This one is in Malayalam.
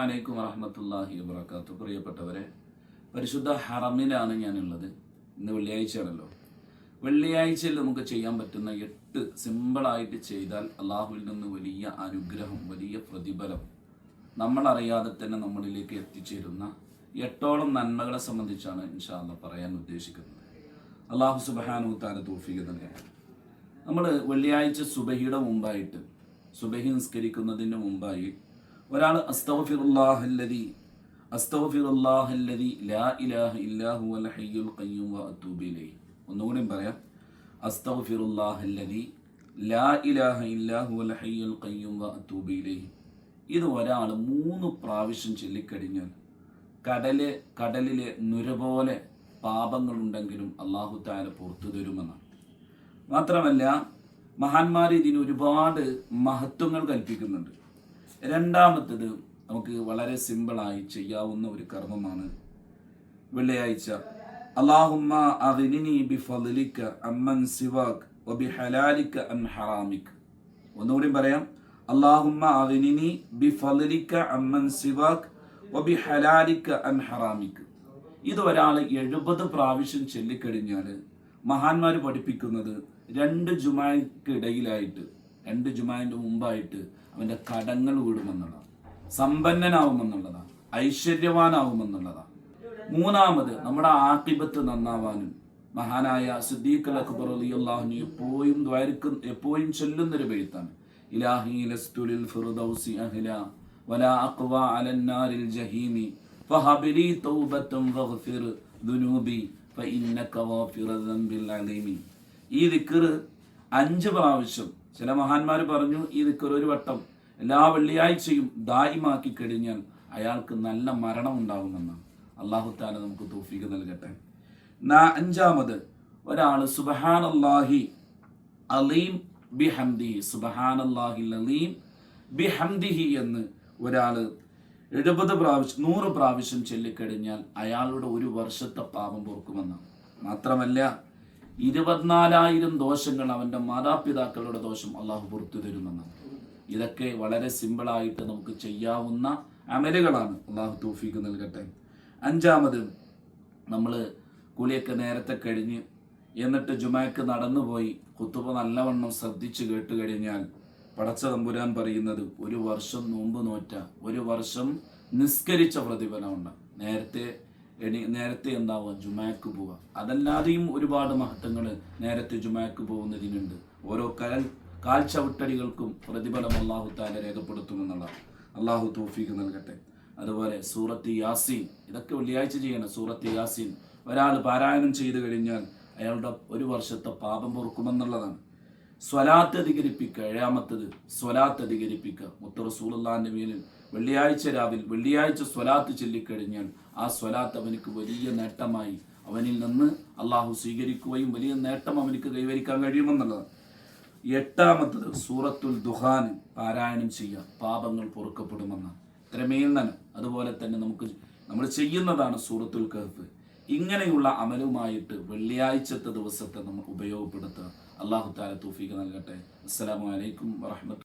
വലൈക്കും വറഹമത്തല്ലാഹി വബർക്കാത്തു പ്രിയപ്പെട്ടവരെ പരിശുദ്ധ ഹറമിലാണ് ഞാനുള്ളത്. ഇന്ന് വെള്ളിയാഴ്ചയാണല്ലോ. വെള്ളിയാഴ്ചയിൽ നമുക്ക് ചെയ്യാൻ പറ്റുന്ന എട്ട് സിമ്പിളായിട്ട് ചെയ്താൽ അള്ളാഹുവിൽ നിന്ന് വലിയ അനുഗ്രഹം വലിയ പ്രതിഫലം നമ്മളറിയാതെ തന്നെ നമ്മളിലേക്ക് എത്തിച്ചേരുന്ന എട്ടോളം നന്മകളെ സംബന്ധിച്ചാണ് ഇൻഷാല്ല പറയാൻ ഉദ്ദേശിക്കുന്നത്. അള്ളാഹു സുബഹാനു താല തോഫിക തന്നെയാണ് നമ്മൾ വെള്ളിയാഴ്ച സുബഹിയുടെ മുമ്പായിട്ട് സുബഹി നിസ്കരിക്കുന്നതിന് മുമ്പായി ഒരാൾ ലാ ഇലാഹ ഹയ്യുൽ ഖയ്യൂം വ ഒന്നുകൂടി പറയാം. ലാ ഇലാഹ ഹയ്യുൽ ഖയ്യൂം വ ഇത് ഒരാൾ മൂന്ന് പ്രാവശ്യം ചൊല്ലിക്കഴിഞ്ഞാൽ കടൽ കടലിലെ നുര പോലെ പാപങ്ങളുണ്ടെങ്കിലും അള്ളാഹു താല പുറത്തു തരുമെന്നാണ്. മാത്രമല്ല മഹാന്മാർ ഇതിന് ഒരുപാട് മഹത്വങ്ങൾ കൽപ്പിക്കുന്നുണ്ട്. രണ്ടാമത്തത് നമുക്ക് വളരെ സിമ്പിളായി ചെയ്യാവുന്ന ഒരു കർമ്മമാണ് വെള്ളിയാഴ്ച. അഗ്നിനി ഒന്നുകൂടി പറയാം. അള്ളാഹുമ്മ അഗ്നിനി ഇത് ഒരാൾ എഴുപത് പ്രാവശ്യം ചൊല്ലിക്കഴിഞ്ഞാൽ മഹാന്മാർ പഠിപ്പിക്കുന്നത് രണ്ട് ജുമായ്ക്ക് ഇടയിലായിട്ട് രണ്ട് ജുമാന്റെ മുമ്പായിട്ട് അവന്റെ കടങ്ങൾ വീടുമെന്നുള്ളതാണ്. സമ്പന്നനാവുമെന്നുള്ളതാണ്. ഐശ്വര്യവാനാവുമെന്നുള്ളതാണ്. മൂന്നാമത് നമ്മുടെ ആക്കിബത്ത് നന്നാവാനും മഹാനായ സിദ്ദീഖ് അക്ബർ അലിയുള്ളാഹുനി എപ്പോഴും ദ്വാരിക്കും എപ്പോഴും ചൊല്ലുന്നൊരു ബെയ്ത്താണ്. ഇലാഹി ലസ്തുലിൽ ഫിർദൗസി അഹ്ല വലാ അഖ്വ അലന്നാരിൽ ജഹീമി ഫഹബിലി തൗബത്തും വഗ്ഫിർ ദുനൂബി ഫഇന്നക ഗാഫിറു ദംബിൽ അലീമി. ഈ ദിക്കർ അഞ്ച് പ്രാവശ്യം ചില മഹാന്മാർ പറഞ്ഞു ഈ ദിക്കറൊരു വട്ടം എല്ലാ വെള്ളിയാഴ്ചയും ദായിമാക്കി കഴിഞ്ഞാൽ അയാൾക്ക് നല്ല മരണം ഉണ്ടാകുമെന്നാണ് അള്ളാഹു താല നമുക്ക് തോഫീക്ക് നൽകട്ടെ. നാ- അഞ്ചാമത് ഒരാൾ സുബഹാൻ അള്ളാഹി അലീം ബി ഹംദി സുബഹാൻ അള്ളാഹി അലീം ബി ഹംദിഹി എന്ന് ഒരാൾ എഴുപത് പ്രാവശ്യം നൂറ് പ്രാവശ്യം ചൊല്ലിക്കഴിഞ്ഞാൽ അയാളുടെ ഒരു വർഷത്തെ പാപം പൊറുക്കുമെന്നാണ് മാത്രമല്ല ഇരുപത്തിനാലായിരം ദോഷങ്ങൾ അവന്റെ മാതാപിതാക്കളുടെ ദോഷം അള്ളാഹു പുറത്തു തരുമെന്നാണ് ഇതൊക്കെ വളരെ സിമ്പിളായിട്ട് നമുക്ക് ചെയ്യാവുന്ന അമലുകളാണ്. അള്ളാഹു തോഫീക്ക് നൽകട്ടെ. അഞ്ചാമത് നമ്മൾ കുളിയൊക്കെ നേരത്തെ കഴിഞ്ഞ് എന്നിട്ട് ജുമാക്ക് നടന്നുപോയി കുത്തുബ നല്ലവണ്ണം ശ്രദ്ധിച്ച് കേട്ട് കഴിഞ്ഞാൽ പടച്ച തമ്പുരാൻ പറയുന്നത് ഒരു വർഷം നോമ്പ് നോറ്റ ഒരു വർഷം നിസ്കരിച്ച പ്രതിഫലമുണ്ട്. നേരത്തെ നേരത്തെ എന്താവുക ജുമാക്ക് പോവുക അതല്ലാതെയും ഒരുപാട് മഹത്വങ്ങൾ നേരത്തെ ജുമാക്ക് പോകുന്നതിനുണ്ട്. ഓരോ കരൽ കാൽ ചവിട്ടടികൾക്കും പ്രതിഫലം അള്ളാഹു താല രേഖപ്പെടുത്തുമെന്നുള്ള അള്ളാഹു തോഫീക്ക് നൽകട്ടെ. അതുപോലെ സൂറത്ത് യാസീൻ ഇതൊക്കെ വെള്ളിയാഴ്ച ചെയ്യണം സൂറത്ത് യാസീൻ. ഒരാൾ പാരായണം ചെയ്തു കഴിഞ്ഞാൽ അയാളുടെ ഒരു വർഷത്തെ പാപം പൊറുക്കുമെന്നുള്ളതാണ്. സ്വലാത്ത് അധികരിപ്പിക്കുക ഏഴാമത്തത് സ്വലാത്ത് അധികരിപ്പിക്കുക. മുത്ത അള്ളാഹിന്റെ മേലിൽ വെള്ളിയാഴ്ച രാവിലെ വെള്ളിയാഴ്ച സ്വലാത്ത് ചൊല്ലിക്കഴിഞ്ഞാൽ ആ സ്വലാത്ത് അവനിക്ക് വലിയ നേട്ടമായി. അവനിൽ നിന്ന് അള്ളാഹു സ്വീകരിക്കുകയും വലിയ നേട്ടം അവനിക്ക് കൈവരിക്കാൻ കഴിയുമെന്നുള്ളതാണ്. എട്ടാമത്തത് സൂറത്തുൽ ദുഹാൻ പാരായണം ചെയ്യുക. പാപങ്ങൾ പൊറുക്കപ്പെടുമെന്ന് ഇത്രമേൽ തന്നെ അതുപോലെ തന്നെ നമുക്ക് നമ്മൾ ചെയ്യുന്നതാണ് സൂറത്തുൽ കഹഫ്. ഇങ്ങനെയുള്ള അമലുമായിട്ട് വെള്ളിയാഴ്ചത്തെ ദിവസത്തെ നമുക്ക് ഉപയോഗപ്പെടുത്തുക. അള്ളാഹു താല തൂഫീക്ക് നൽകട്ടെ. അസ്സാം വലൈക്കും വറഹ്മത്തുള്ളാഹി